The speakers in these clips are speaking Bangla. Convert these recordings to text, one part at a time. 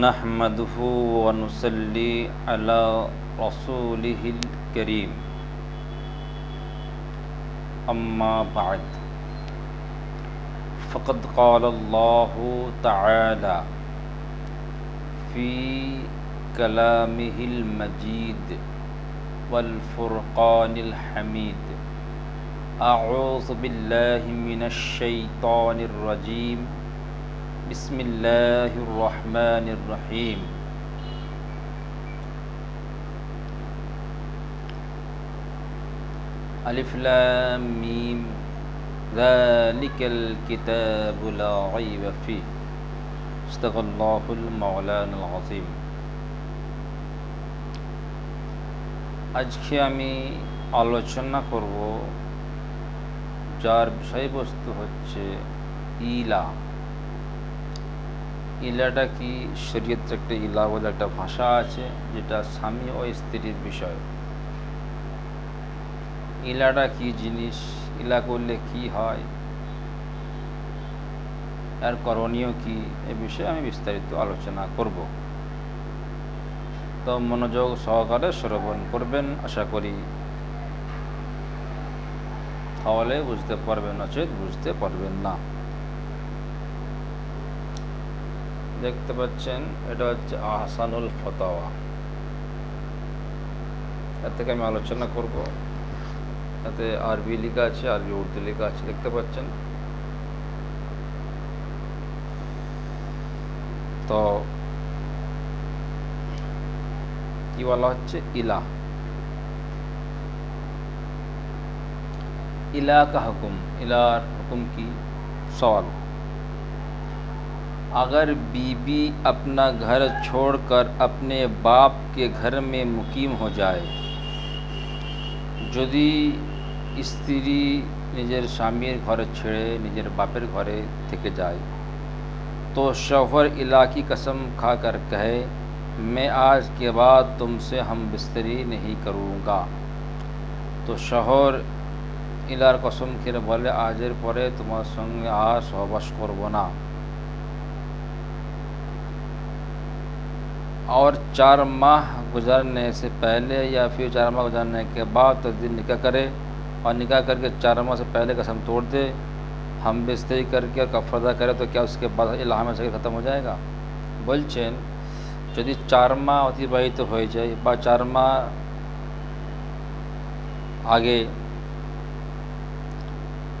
नहमदहू करीम अम्माबाद फ़कत कल्लाह तला फ़ी कलामिल मजीद वलफ़ुरक़ानिल हमीद अऊज़ बिल्लाहि मिनश शैतानिर रजीम بسم الله الرحمن الرحيم ألف لام ميم ذلك الكتاب لا ريب فيه صدق الله المولانا العظيم আজকে আমি আলোচনা করব যার বিষয়বস্তু হচ্ছে ইলা ইলাটা কি? শরীয়তের একটা ইলা বলে একটা ভাষা আছে, যেটা স্বামী ও স্ত্রীর বিষয়। ইলাটা কি জিনিস? ইলা করলে কি হয়? আর করণীয় কি? এ বিষয়ে আমি বিস্তারিত আলোচনা করব। তো মনোযোগ সহকারে শ্রবণ করবেন, আশা করি তাহলে বুঝতে পারবেন, নচেত বুঝতে পারবেন না। দেখতে পাচ্ছেন, এটা হচ্ছে আহসানুল ফতাওয়া। এর থেকে আমি আলোচনা করব। এতে আরবি লেখা আছে, আরবি উর্দু লেখা আছে, দেখতে পাচ্ছেন। তো, কি বলা হচ্ছে? ইলা। ইলা কা হুকুম। ইলার হুকুম কি? সওয়াল। अगर बीबी अपना घर छोड़कर अपने बाप के घर में मुकीम हो যায় যদি স্ত্রী নিজের স্বামীর ঘরে ছেড়ে নিজের বাপের ঘরে থেকে যায় तो शौहर इला की कसम खाकर कहे मैं आज के बाद तुमसे हम बिस्तरी नहीं करूँगा তো শহর ইলার কসম খেলে বলে আজের পরে তোমার সঙ্গে আর সহবাস করব না और चार माह गुजरने से पहले या फिर चार माह गुजरने के बाद तो दिन निकाह करे और निकाह करके चार माह से पहले कसम तोड़ दे हम बिस्तरी करके कफरदा करे तो क्या उसके बाद इलाहा से ख़त्म हो जाएगा বলছেন যদি চার মাহ অতিবাহিত হয়ে যায় বা চার মাহ আগে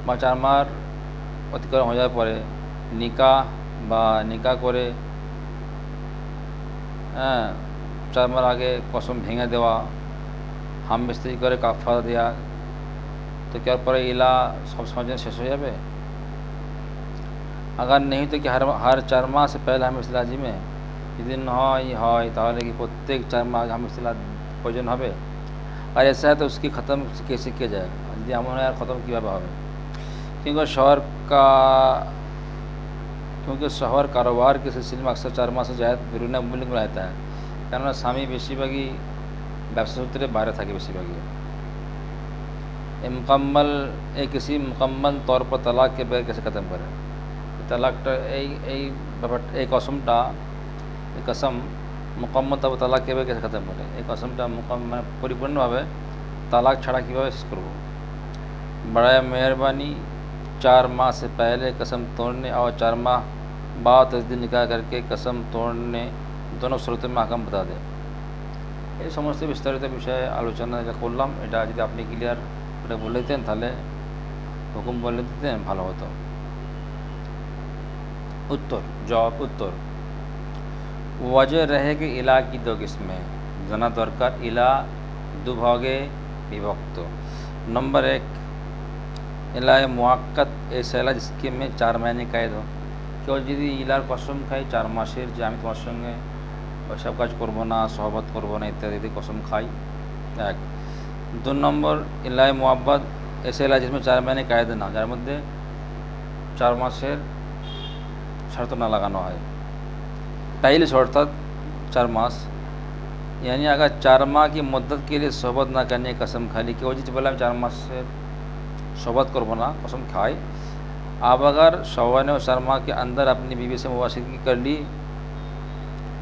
বা চার মাস অতিক্রম হয়ে যাওয়ার পরে নিকাহ বা নিকাহ করে হ্যাঁ চার মাস আগে কসম ভেঙে দেওয়া হাম বিস্ত্রি করে কাফা দেওয়া তো কি পরে ইলা সব সময় জন্য শেষ হয়ে যাবে আগার নেই তো কি হার হার চার মাস পহলে হাম ইসলাজি মে যদি হয় হয় তাহলে কি প্রত্যেক চার মাস হাম ইসলা প্রয়োজন হবে আর ऐसा है तो उसकी ख़त्म कैसे किया जाएगा যদি এমন হয় আর ख़त्म কীভাবে হবে क्योंकि शहर का क्योंकि शहर कारोबार के सिलसिले में अक्सर चार मास से जायद बिरून मुल्क में रहता है কেননা স্বামী বেশিরভাগই ব্যবসা সূত্রে বাইরে থাকে বেশিরভাগই ए मुकम्मल ए किसी मुकम्मल तौर पर तलाक के बगैर कैसे ख़त्म करे তালাকটা এই এই ব্যাপারটা এই কসমটা এই কসম মোকাম্মত তবে তালাক কীভাবে কেসে খতম করে এই কসমটা মোকাম মানে পরিপূর্ণভাবে তালাক ছাড়া কীভাবে শেষ করবো बड़ा मेहरबानी चार माह से पहले कसम तोड़ने और चार माह बाद दस दिन निकाह करके कसम तोड़ने दोनों सूरतों में আকাম बता দেয় এই সমস্ত বিস্তারিত বিষয়ে আলোচনা যা করলাম এটা যদি আপনি ক্লিয়ার করে বলে দিতেন তাহলে হুকুম বলে দিতেন ভালো হতো उत्तर जवाब उत्तर वजह रहे कि इला की दो किस्में जना दरकार इला दुभागे विभक्त नंबर एक इला मुआक्कत ऐसा इला जिसके में चार महीने कैद हो কেউ যদি ইলার কসম খাই চার মাসের যে আমি তোমার সঙ্গে ওইসব কাজ করবো না সহবত করবো না ইত্যাদি ইত্যাদি কসম খাই এক দু নম্বর ইলায় মোয়াব্বত এসে ইলা जिसमें চার মহিনে কায়দে না যার মধ্যে চার মাসের शर्त ना लगाना है पहली शर्त था चार मास यानी अगर चार माह की मुद्दत के लिए सोहबत ना करने की कसम खा ली कि वजह बोला चार मास से सोहबत करबो ना कसम खाए आप अगर शवान और चार माह के अंदर अपनी बीवी से मुबाशगी कर ली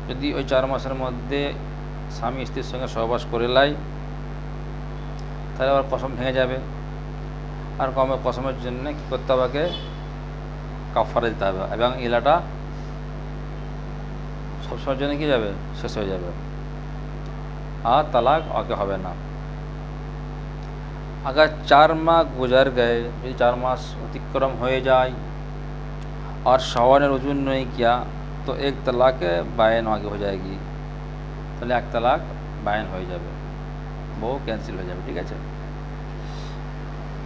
যদি ওই চার মাসের মধ্যে স্বামী স্ত্রীর সঙ্গে সহবাস করে লাই তাহলে আবার কসম ভেঙে যাবে আর কমে কসমের জন্য কী করতে হবে আগে কাফারা দিতে হবে এবং ইলাটা সবসময়ের জন্য কি যাবে শেষ হয়ে যাবে আর তালাক আগে হবে না अगर चार माह गुजर गए यदि चार मास अतिक्रम हो जाए और शवा ने रुजू नहीं किया तो एक तलाक बायन आगे हो जाएगी। तो एक तलाक बायन हो जाए वो कैंसिल हो जाए ठीक है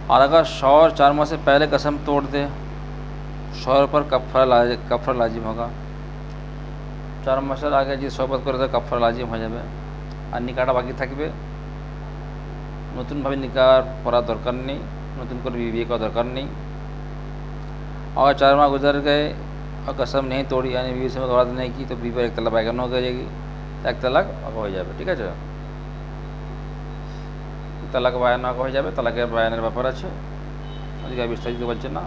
और अगर शौर चार माह से पहले कसम तोड़ दे शौर पर कफर लाज, कफ़र लाजिम होगा। चार मास आगे जी सोबत करे तो कफ़र लाजिम हो जाए और निकाटा बाकी थकबे নতুনভাবে নিকার করার দরকার নেই নতুন করে বিয়ে করার দরকার নেই और चार माह गुजर गए और कसम नहीं तोड़ी यानी बीवी से औरत नहीं की तो बीवी पर एक तलाक बैगन हो जाएगी এক তালাক হয়ে যাবে ঠিক আছে তালাক বায়ান হয়ে যাবে তালাকের বায়ানের ব্যাপার আছে আজকে আর বিস্তারিত বলছে না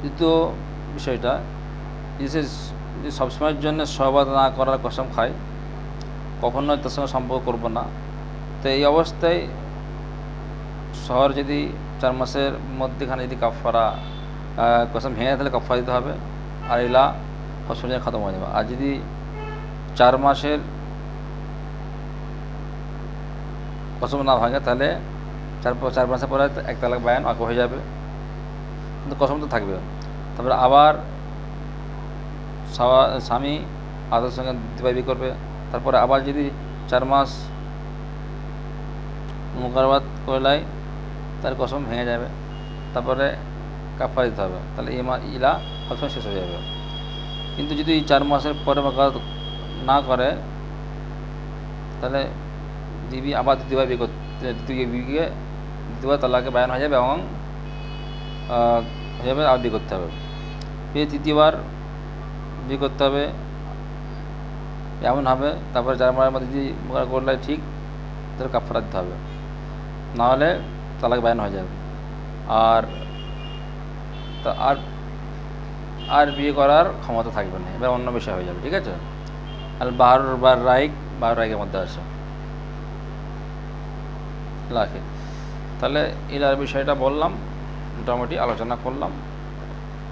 দ্বিতীয় বিষয়টা যে যে সবসময়ের জন্য সহবাদ না করার কসম খায় কখনোই তার সঙ্গে সম্পর্ক করবো না তো এই অবস্থায় শহর যদি চার মাসের মধ্যেখানে যদি কাফারা কসম ভেঙে তাহলে কাফারা দিতে হবে আর এলা হসপিটালে খতম হয়ে যাবে। আর যদি চার মাসের কসম না ভাঙে তাহলে চার চার মাসের পরে এক তালাক বায়ান আগে হয়ে যাবে। কিন্তু কসম তো থাকবে। তারপরে আবার স্বামী আদার সঙ্গে দিবাবি করবে। তারপরে আবার যদি চার মাস মুখারবাদ করলাই তার কসম ভেঙে যাবে। তারপরে কাফা দিতে হবে। তাহলে এই মা ইলা সবসময় শেষ হয়ে যাবে। কিন্তু যদি চার মাসের পরে মুখারবাদ না করে, তাহলে দিবি আবার দ্বিতীয়বার বিয়ে করতে দ্বিতীয় বিয়ে দ্বিতীয়বার তালাকে বায়ান হয়ে যাবে এবং হয়ে যাবে বিয়ে করতে হবে। বিয়ে তৃতীয়বার বিয়ে করতে হবে, এমন হবে। তারপরে চার মাসের মধ্যে যদি মুখার করলে ঠিক, তাহলে কাফারা দিতে হবে। নাহলে তালাক বায়ান হয়ে যাবে। আর তা আর আর বিয়ে করার ক্ষমতা থাকবে না, এবার অন্য বিষয় হয়ে যাবে, ঠিক আছে? আর বাহার বার রাইক বাহার রাইকের মধ্যে আছে লাখে। তাহলে ইলার বিষয়টা বললাম, মোটামুটি আলোচনা করলাম।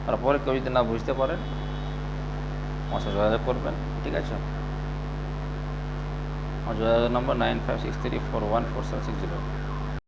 তারপরে কেউ যদি না বুঝতে পারেন আমার যোগাযোগ করবেন, ঠিক আছে? আমার যোগাযোগ number nine five six three four one four seven six zero.